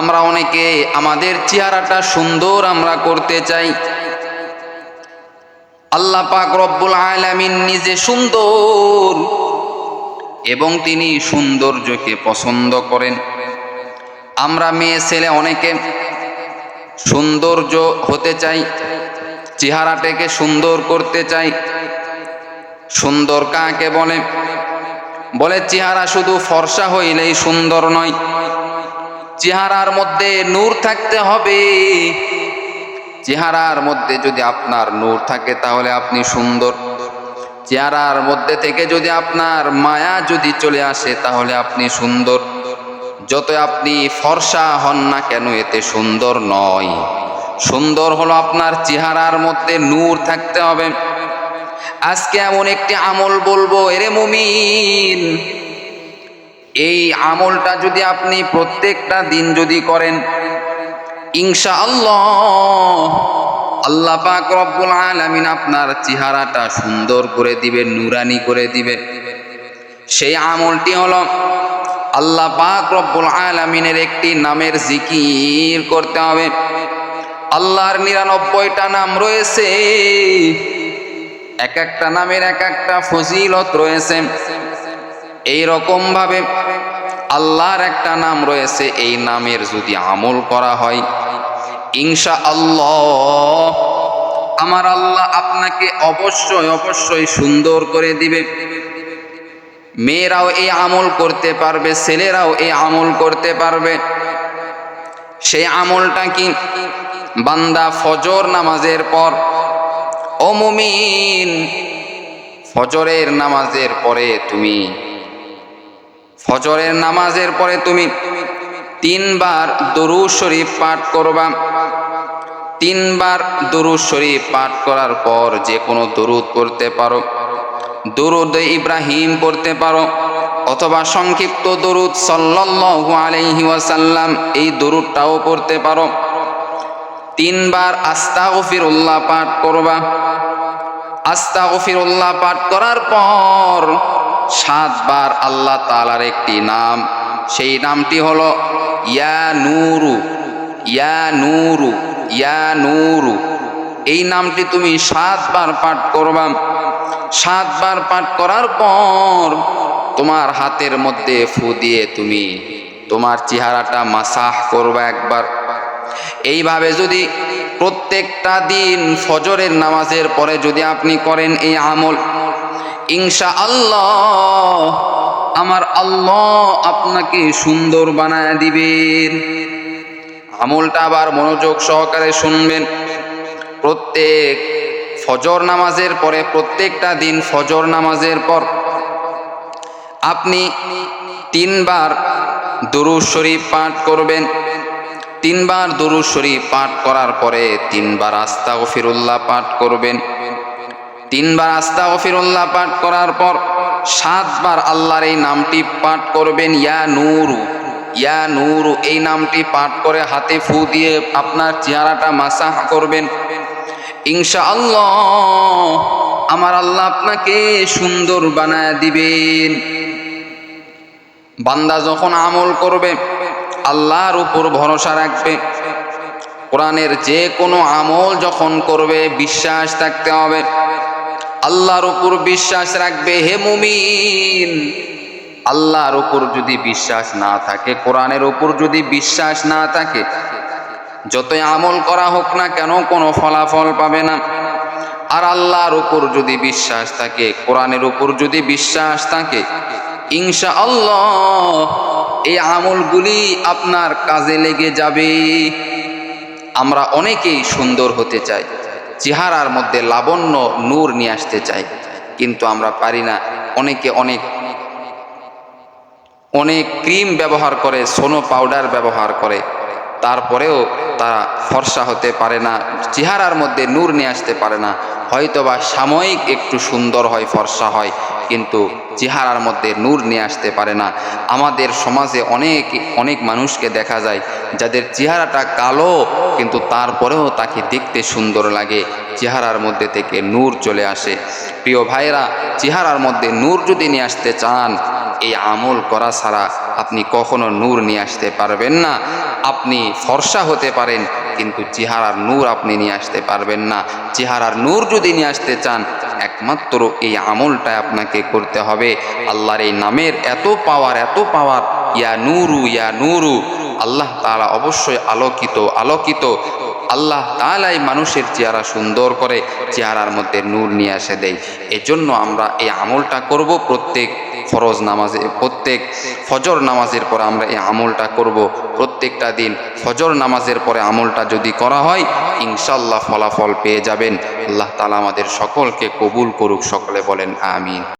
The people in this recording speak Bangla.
আমরা অনেকে আমাদের চেহারাটা সুন্দর আমরা করতে চাই। আল্লাহ পাক রব্বুল আলামিন নিজে সুন্দর এবং তিনি সৌন্দর্যকে পছন্দ করেন। আমরা মেয়ে ছেলে অনেকে সৌন্দর্য হতে চাই, চেহারাটাকে সুন্দর করতে চাই। সুন্দর কাকে বলে? বলে চেহারা শুধু ফর্সা হইলেই সুন্দর নয়। চেহারার মধ্যে নূর থাকতে হবে। চেহারার মধ্যে যদি আপনার নূর থাকে তাহলে আপনি সুন্দর। চেহারার মধ্যে থেকে যদি আপনার মায়া যদি চলে আসে তাহলে আপনি সুন্দর। যত আপনি ফর্সা হন না কেন, এতে সুন্দর নয়। সুন্দর হলো আপনার চেহারার মধ্যে নূর থাকতে হবে। আজকে এমন একটি আমল বলব, এরে মুমিন এই আমলটা যদি আপনি প্রত্যেকটা দিন যদি করেন ইনশা আল্লাহ আল্লাহ পাক রব্বুল আলামিন আপনার চেহারাটা সুন্দর করে দিবে, নুরানি করে দিবে। সেই আমলটি হলো আল্লাহ পাক রব্বুল আলামিনের একটি নামের জিকির করতে হবে। আল্লাহর নিরানব্বইটা নাম রয়েছে। এক একটা নামের এক একটা ফজিলত রয়েছে। এই রকম ভাবে আল্লাহর একটা নাম রয়েছে, এই নামের যদি আমল করা হয় ইনশা আল্লাহ আমার আল্লাহ আপনাকে অবশ্যই অবশ্যই সুন্দর করে দিবে। মেয়েরাও এই আমল করতে পারবে, ছেলেরাও এই আমল করতে পারবে। সেই আমলটা কি? বান্দা ফজর নামাজের পর, ও মুমিন, ফজরের নামাজের পরে তুমি ফজরের নামাজের পরে তুমি তিনবার দরু শরীফ পাঠ করবা। তিনবার দরুদ শরীফ পাঠ করার পর যে কোনো দরুদ পড়তে পারো। দরুদ ইব্রাহিম পড়তে পারো অথবা সংক্ষিপ্ত দরুদ সাল্লাল্লাহু আলাইহি ওয়াসাল্লাম এই দরুদটাও পড়তে পারো। তিনবার আস্তাগফিরুল্লাহ পাঠ করবা। আস্তাগফিরুল্লাহ পাঠ করার পর সাতবার আল্লাহ তালার একটি নাম। সেই নামটি হলো ইয়া নুরু। ইয়া নুরু। ইয়া নুরু। এই নামটি তুমি সাতবার পাঠ করবা। সাতবার পাঠ করার পর তোমার হাতের মধ্যে ফু দিয়ে তুমি তোমার চেহারাটা মাসাহ করবা একবার। এইভাবে যদি প্রত্যেকটা দিন ফজরের নামাজের পরে যদি আপনি করেন এই আমল ইনশা আল্লাহ আমার আল্লাহ আপনাকে সুন্দর বানায় দিবেন। আমলটা আবার মনোযোগ সহকারে শুনবেন। প্রত্যেক ফজর নামাজের পরে, প্রত্যেকটা দিন ফজর নামাজের পর আপনি তিনবার দুরুজ শরীফ পাঠ করবেন। তিনবার দুরুজ শরীফ পাঠ করার পরে তিনবার আস্তা গফিরুল্লাহ পাঠ করবেন। তিনবার আস্তা গফিরুল্লাহ পাঠ করার পর সাতবার আল্লাহর এই নামটি পাঠ করবেন, ইয়া নূরু। ইয়া নূরু, এই নামটি পাঠ করে হাতে ফু দিয়ে আপনার চেহারাটা মাসাহ করবেন। ইনশা আল্লাহ আমার আল্লাহ আপনাকে সুন্দর বানায় দিবেন। বান্দা যখন আমল করবে, আল্লাহর উপর ভরসা রাখবে। কোরআনের যে কোনো আমল যখন করবে, বিশ্বাস থাকতে হবে। আল্লাহর উপর বিশ্বাস রাখবে, হে মুমিন। আল্লাহর উপর যদি বিশ্বাস না থাকে, কোরআনের উপর যদি বিশ্বাস না থাকে, যতই আমল করা হোক না কেন, কোনো ফলাফল পাবে না। আর আল্লাহর উপর যদি বিশ্বাস থাকে, কোরআনের উপর যদি বিশ্বাস থাকে ইনশা আল্লাহ এই আমলগুলি আপনার কাজে লেগে যাবে। আমরা অনেকেই সুন্দর হতে চাই। চেহারার মধ্যে লাবণ্য নূর নিয়ে আসতে চাই। কিন্তু আমরা পারি না। অনেকে অনেক অনেক ক্রিম ব্যবহার করে, সোনো পাউডার ব্যবহার করে। তারপরেও তারা ফর্সা হতে পারে না, চেহারার মধ্যে নূর নিয়ে আসতে পারে না। হয়তোবা সাময়িক একটু সুন্দর হয়, ফর্সা হয়, কিন্তু চেহারার মধ্যে নূর নিয়ে আসতে পারে না। আমাদের সমাজে অনেক অনেক মানুষকে দেখা যায় যাদের চেহারাটা কালো, কিন্তু তারপরেও তাকে দেখতে সুন্দর লাগে। চেহারার মধ্যে থেকে নূর চলে আসে। প্রিয় ভাইরা চেহারার মধ্যে নূর যদি নিয়ে আসতে চান এই আমল করা ছাড়া আপনি কখনো নূর নিয়ে আসতে পারবেন না। আপনি ফর্সা হতে পারেন, কিন্তু চেহারার নূর আপনি নিয়ে আসতে পারবেন না। চেহারার নূর যদি নিয়ে আসতে চান, একমাত্র এই আমলটা আপনাকে করতে হবে। আল্লাহর এই নামের এত পাওয়ার এত পাওয়ার, ইয়া নুরু ইয়া নুরু। আল্লাহ তারা অবশ্যই আলোকিত আলোকিত আল্লাহ তালাই মানুষের চেহারা সুন্দর করে, চেহারার মধ্যে নূর নিয়ে আসে দেয়। এজন্য আমরা এই আমলটা করব, প্রত্যেক ফরজ নামাজে, প্রত্যেক ফজর নামাজের পরে আমরা এই আমলটা করব। প্রত্যেকটা দিন ফজর নামাজের পরে আমলটা যদি করা হয় ইনশাল্লাহ ফলাফল পেয়ে যাবেন। আল্লাহ তালা আমাদের সকলকে কবুল করুক, সকলে বলেন আমিন।